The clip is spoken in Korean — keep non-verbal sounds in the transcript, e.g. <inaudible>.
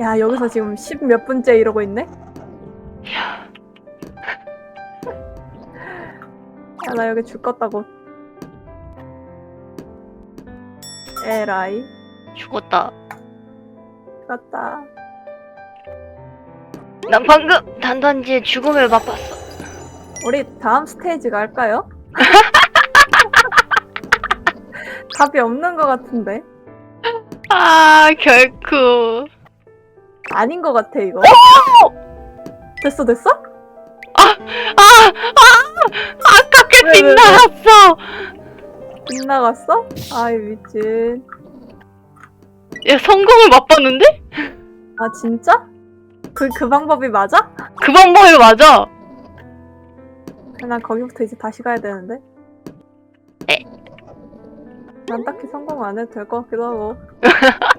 야 여기서 지금 10몇 분째 이러고 있네? 야, 야나 여기 죽겠다고 에라이 죽었다. 죽었다 난 방금 단단지의 죽음을 맛봤어. 우리 다음 스테이지 갈까요? <laughs> 답이 없는 것 같은데 아, 결코. 아닌 것 같아 이거 됐어 됐어? 아, 아, 아깝게 왜, 왜, 왜? 빗나갔어. 빗나갔어? 아이 미친 야, 성공을 맛봤는데? 아 진짜? 그, 그 방법이 맞아? 그 방법이 맞아. 난 거기부터 이제 다시 가야 되는데 에. 난 딱히 성공 안 해도 될 것 같기도 하고 <laughs>